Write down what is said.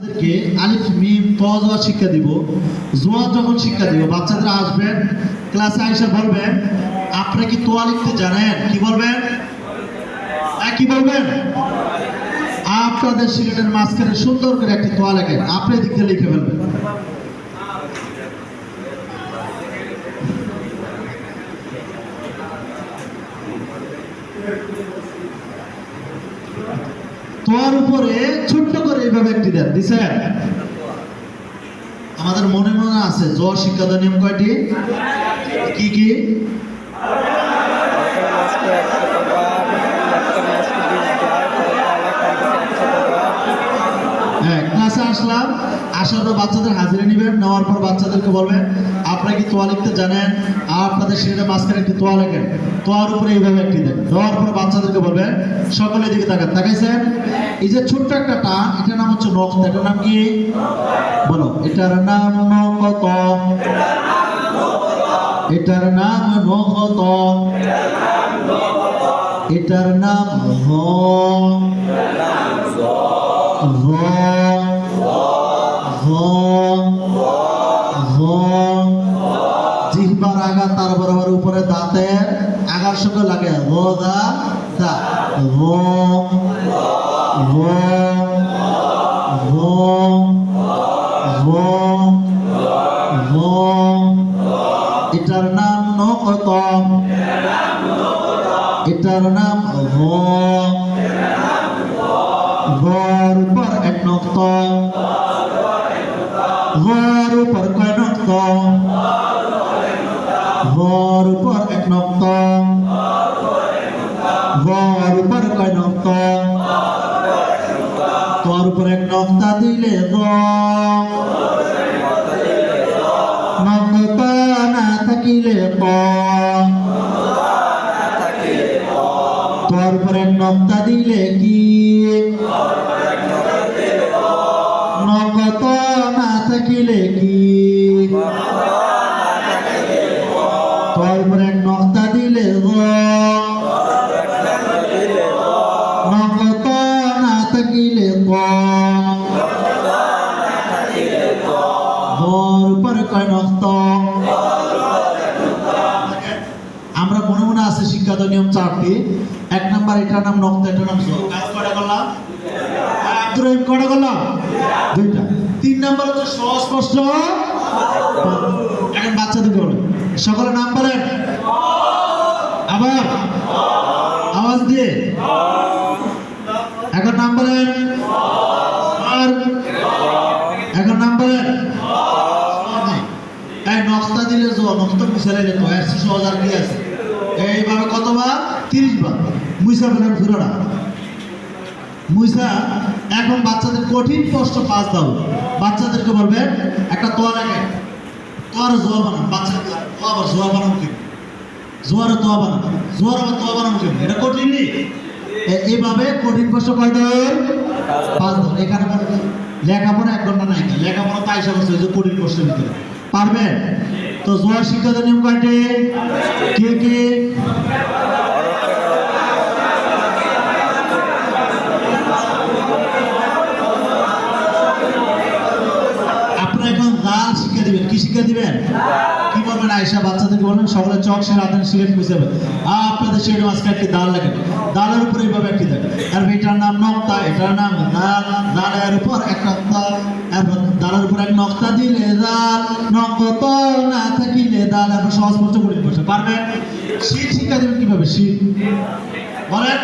বাচ্চাদেরকে আলিফ মিম শিক্ষা দিব। জোয়া যখন শিক্ষা দিব বাচ্চাদের আসবেন ক্লাসে আইসা বলবেন আপনারা কি তোয়া লিখতে জানেন? কি বলবেন? হ্যাঁ, কি বলবেন? আপনাদের সিলেটের মাঝখানে সুন্দর করে একটি তোয়া লেখেন আপনি লিখে ফেলবেন। তোয়ার উপরে ছোট্ট এইভাবে একটি দেন। দিছেন? আমাদের মনে মনে আছে জ শিক্ষা দেওয়ার নিয়ম কয়টি? কি কি হ্যাঁ ক্লাসে আসলাম। আসার পর বাচ্চাদের হাজিরা নেবেন, নেওয়ার পর বাচ্চাদেরকে বলবেন আপনারা কি তোয়া লিখতে জানেন আপনাদের সেটা মাঝখানে একটি তোয়া লেখেন তোয়ার উপরে এইভাবে একটি দেন। দেওয়ার পর বাচ্চাদেরকে বলবেন সকলের দিকে তাকান। তাকাইছেন? এই যে ছোট্ট একটা টান, এটার নাম হচ্ছে নখ। এটার নাম কি? বলো, এটার নাম নকত এটার নাম নকত এটার নাম হ। জিহ্বার আগা, তার বরাবর উপরে দাঁতের আগার সঙ্গে লাগে। হ দা দা হ হ হ হ হ এটার নাম নকত এটার নাম হ ঘর উপর এক নক্ত ঘর উপর কয় নক্ত উপর এক নক্তা দিলে নক্ত না থাকিলে তোর উপর এক নক্তা দিলে কি? নগত না থাকিলে কি? তোর উপরে নক্তা দিলে গ আমরা মনে মনে আছে শিক্ষাত নিয়ম চারটি এক নাম্বার এটার নাম নক্তা এটার নাম কাজ কয়টা করলাম? আব্দুর রহিম কয়টা করলাম? দুইটা। তিন নাম্বার হচ্ছে সস্পষ্ট। এখন বাচ্চাদেরকে বলেন সকলে নাম বলেন। আবার? আওয়াজ দিয়ে? এখন নাম বলেন। আর এখন নাম বলেন এই নকশা দিলে যে নকশা মুছালে তো একশো সহজ আর কি আছে? এইভাবে কতবার? তিরিশ বার মুইসা ফেলেন ফুরানা মুইসা, এখন বাচ্চাদের কঠিন কষ্ট পাস দাও। বাচ্চাদেরকে বলবেন একটা তোয়া লাগে তোয়ার জোয়া বানান বাচ্চাকে তোয়া আবার জোয়া বানাবো কি জোয়ারে তোয়া বানাবো জোয়ার আবার তোয়া বানাবো কি এটা কঠিন নি? এইভাবে কঠিন কষ্ট কয় দেন পাঁচ এখানে লেখাপড়া এক ঘণ্টা নাই লেখাপড়া তো আইসা করছে যে কঠিন কষ্টের ভিতরে। পারবেন তো জোয়ার শিক্ষাতে নিয়ম কয়টি? কে কে? শিক্ষা দিবেন। কি শিক্ষা দিবেন? কি বলবেন? আয়সা চক সে আপনাদের সেই মাঝকে একটি দাল লাগে। দালের উপরে এইভাবে একটি এটার নাম নক্তা, এটার নাম দাল দালের উপর এক নক্তা এরপর দালের উপর এক নক্তা দিলে দাল নকত না থাকিলে দাল এরপর সহজ পড়তে বসে পারবেন শীত শিক্ষা দেবেন কীভাবে? শীত। বলেন?